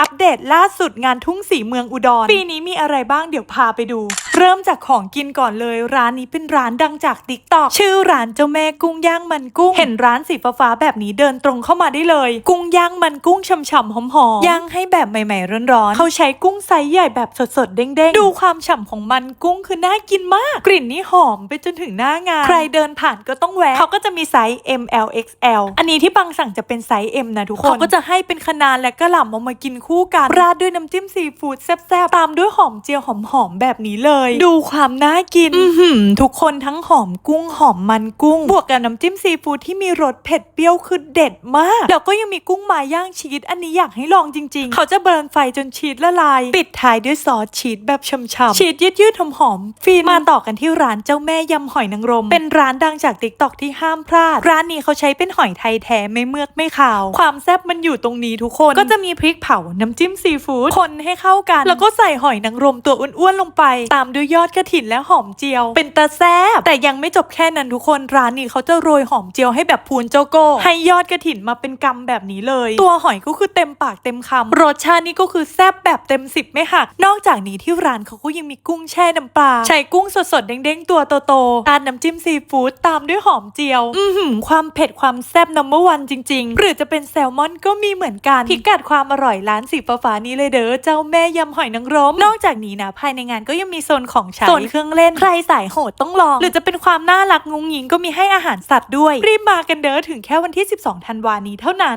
อัปเดตล่าสุดงานทุ่งสีเมืองอุดร ปีนี้มีอะไรบ้างเดี๋ยวพาไปดู เริ่มจากของกินก่อนเลย ร้านนี้เป็นร้านดังจากติ๊กต็อกชื่อร้านเจ้าแม่กุ้งย่างมันกุ้ง เห็นร้านสีฟ้าแบบนี้เดินตรงเข้ามาได้เลย กุ้งย่างมันกุ้งฉ่ำๆหอมๆย่างให้แบบใหม่ๆร้อนๆเขาใช้กุ้งไซส์ใหญ่แบบสดๆเด้งๆ ดูความฉ่ำของมันกุ้งคือน่ากินมาก กลิ่นนี่หอมไปจนถึงหน้างาน ใครเดินผ่านก็ต้องแวะเขาก็จะมีไซส์ M L X L อันนี้ที่ปังสั่งจะเป็นไซส์ M นะทุกคนเขาก็จะให้เป็นคะนาและกระหล่ำเอามากินคู่กันราดด้วยน้ำจิ้มซีฟู้ดแซ่บๆตามด้วยหอมเจียวหอมๆแบบนี้เลยดูความน่ากินอือหือทุกคนทั้งหอมกุ้งหอมมันกุ้ง บวกกับน้ำจิ้มซีฟู้ดที่มีรสเผ็ดเปรี้ยวคือเด็ดมาก แล้วก็ยังมีกุ้งมาย่างชีสอันนี้อยากให้ลองจริง ๆ เขาจะเบิร์นไฟจนชีสละลาย ปิดท้ายด้วยซอสชีสแบบฉ่ำๆชีสยืดๆหอมๆฟินมาต่อกันที่ร้านเจ้าแม่ยำหอยนางรม เป็นร้านดังจากติ๊กต็อกที่ห้ามพลาด ร้านนี้เขาใช้เป็นหอยไทยแท้ไม่เมือกไม่ขาว ความแซ่บมันอยู่ตรงนี้ทุกคน ก็จะมีพริกเผาน้ำจิ้มซีฟู้ดคนให้เข้ากัน แล้วก็ใส่หอยนางรมตัวอ้วนๆลงไป ตามด้วยยอดกระถินและหอมเจียว เป็นตาแซบแต่ยังไม่จบแค่นั้นทุกคนร้านนี้เขาจะโรยหอมเจียวให้แบบพูนโจโก้ให้ยอดกระถินมาเป็นกำแบบนี้เลย ตัวหอยก็คือเต็มปากเต็มคำรสชาตินี่ก็คือแซบแบบเต็มสิบไม่หักนอกจากนี้ที่ร้านเขาก็ยังมีกุ้งแช่น้ำปลาใช้กุ้งสดๆเด้งๆตัวโตๆราน้ำจิ้มซีฟู้ดตามด้วยหอมเจียว อือหือความเผ็ดความแซบนัมเบอร์วันจริง ๆ หรือจะเป็นแซลมอนก็มีเหมือนกันพิกัดความอร่อยร้านสีฟ้าๆนี้เลยเด้อเจ้าแม่ยำหอยนางรมนอกจากนี้นะภายในงานก็ยังมีโซนของใช้โซนเครื่องเล่นใครสายโหดต้องลอง หรือจะเป็นความน่ารักงุงยิงก็มีให้อาหารสัตว์ด้วย รีบมากันเด้อถึงแค่วันที่ 12 ธันวานี้เท่านั้น